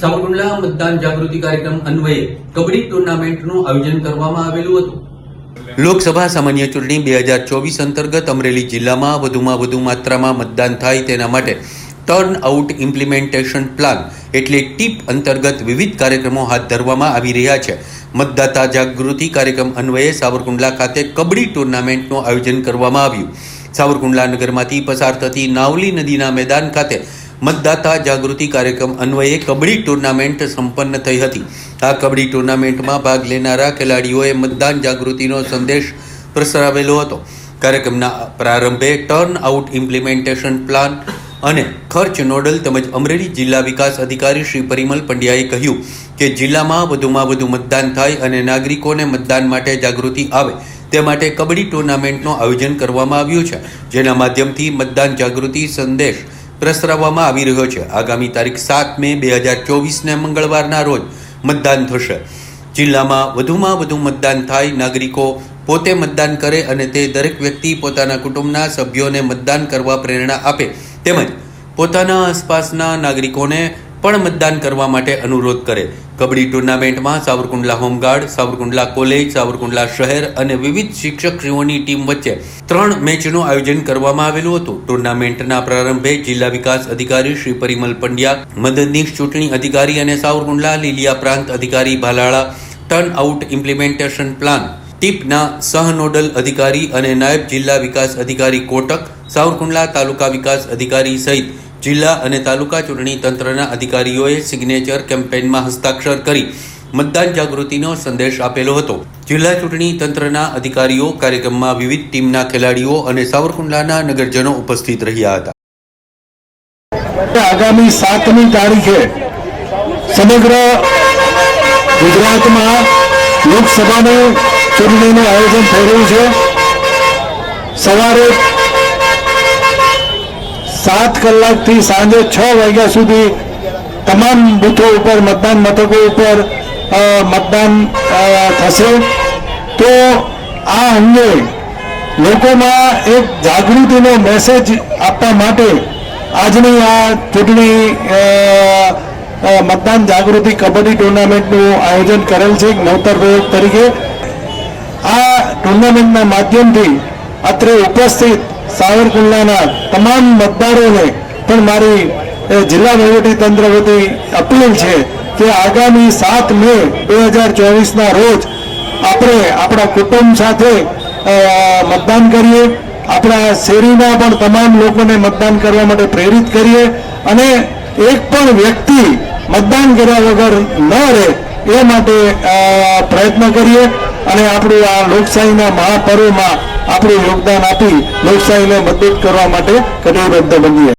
સાવરકુંડલા મતદાન જાગૃતિ કાર્યક્રમ અન્વયે કબડ્ડી ટુર્નામેન્ટનું આયોજન કરવામાં આવેલું હતું. લોકસભા સામાન્ય ચૂંટણી બે હજાર ચોવીસ અંતર્ગત અમરેલી જિલ્લામાં વધુમાં વધુ માત્રામાં મતદાન થાય તેના માટે ટર્ન આઉટ ઇમ્પ્લિમેન્ટેશન પ્લાન એટલે ટીપ અંતર્ગત વિવિધ કાર્યક્રમો હાથ ધરવામાં આવી રહ્યા છે. મતદાતા જાગૃતિ કાર્યક્રમ અન્વયે સાવરકુંડલા ખાતે કબડ્ડી ટુર્નામેન્ટનું આયોજન કરવામાં આવ્યું. સાવરકુંડલા નગરમાંથી પસાર થતી નાવલી નદીના મેદાન ખાતે મતદાતા જાગૃતિ કાર્યક્રમ અન્વયે કબડ્ડી ટુર્નામેન્ટ સંપન્ન થઈ હતી. આ કબડ્ડી ટુર્નામેન્ટમાં ભાગ લેનારા ખેલાડીઓએ મતદાન જાગૃતિનો સંદેશ પ્રસરાવેલો હતો. કાર્યક્રમના પ્રારંભે ટર્ન આઉટ ઇમ્પ્લિમેન્ટેશન પ્લાન અને ખર્ચ નોડલ તેમજ અમરેલી જિલ્લા વિકાસ અધિકારી શ્રી પરિમલ પંડ્યાએ કહ્યું કે જિલ્લામાં વધુમાં વધુ મતદાન થાય અને નાગરિકોને મતદાન માટે જાગૃતિ આવે તે માટે કબડ્ડી ટુર્નામેન્ટનું આયોજન કરવામાં આવ્યું છે. જેના માધ્યમથી મતદાન જાગૃતિ સંદેશ પ્રસરાવવામાં આવી રહ્યો છે. આગામી તારીખ સાત મે બે હજાર ચોવીસને મંગળવારના રોજ મતદાન થશે. જિલ્લામાં વધુમાં વધુ મતદાન થાય, નાગરિકો પોતે મતદાન કરે અને તે દરેક વ્યક્તિ પોતાના કુટુંબના સભ્યોને મતદાન કરવા પ્રેરણા આપે. તેમજ પોતાના આસપાસના નાગરિકોને પણ મતદાન કરવા માટે અનુરોધ કરે. કબડ્ડી ટુર્નામેન્ટમાં Savarkundla home guard Savarkundla college, Savarkundla શહેર અને વિવિધ શિક્ષકશ્રીઓની ટીમ વચ્ચે ત્રણ મેચનું આયોજન કરવામાં આવેલું હતું. ટુર્નામેન્ટના પ્રારંભે જિલ્લા વિકાસ અધિકારી શ્રી પરિમલ પંડ્યા, મદદનીશ ચૂંટણી અધિકારી અને સાવરકુંડલા લીલિયા પ્રાંત અધિકારી Bhalala turn out implementation plan ટીપના સહ નોડલ અધિકારી અને નાયબ જિલ્લા વિકાસ અધિકારી કોટક, સાવરકુંડલા તાલુકા વિકાસ અધિકારી સહિત જિલ્લા અને તાલુકા ચૂંટણી તંત્રના અધિકારીઓએ સિગ્નેચર કેમ્પેઇનમાં હસ્તાક્ષર કરી મતદાન જાગૃતિનો સંદેશ આપેલો હતો. જિલ્લા ચૂંટણી તંત્રના અધિકારીઓ કાર્યક્રમમાં વિવિધ ટીમના ખેલાડીઓ અને સાવરકુંડલાના નગરજનો ઉપસ્થિત રહ્યા હતા. આગામી સાતમી તારીખે સમગ્ર ગુજરાતમાં લોકસભાની ચૂંટણીનું આયોજન થઈ રહ્યું છે. સવારે સાત કલાકથી સાંજે છ વાગ્યા સુધી તમામ બૂથો ઉપર, મતદાન મથકો ઉપર મતદાન થશે. તો આ અંગે લોકોમાં એક જાગૃતિનો મેસેજ આપવા માટે આજની આ ચૂંટણી મતદાન જાગૃતિ કબડ્ડી ટુર્નામેન્ટનું આયોજન કરેલ છે નવતર પ્રયોગ તરીકે. ટુર્નામેન્ટના માધ્યમથી અત્રે ઉપસ્થિત સાવરકુંડલાના તમામ મતદારોને પણ મારી જિલ્લા વહીવટી તંત્ર વતી અપીલ છે કે આગામી સાત મે બે હજાર ચોવીસના રોજ આપણે આપણા કુટુંબ સાથે મતદાન કરીએ. આપણા શેરીના પણ તમામ લોકોને મતદાન કરવા માટે પ્રેરિત કરીએ અને એક પણ વ્યક્તિ મતદાન કર્યા વગર ન રહે એ માટે પ્રયત્ન કરીએ. અને આપણું આ લોકશાહીના મહાપર્વમાં આપણું યોગદાન આપી લોકશાહીને મજબૂત કરવા માટે કટિબદ્ધ બનીએ.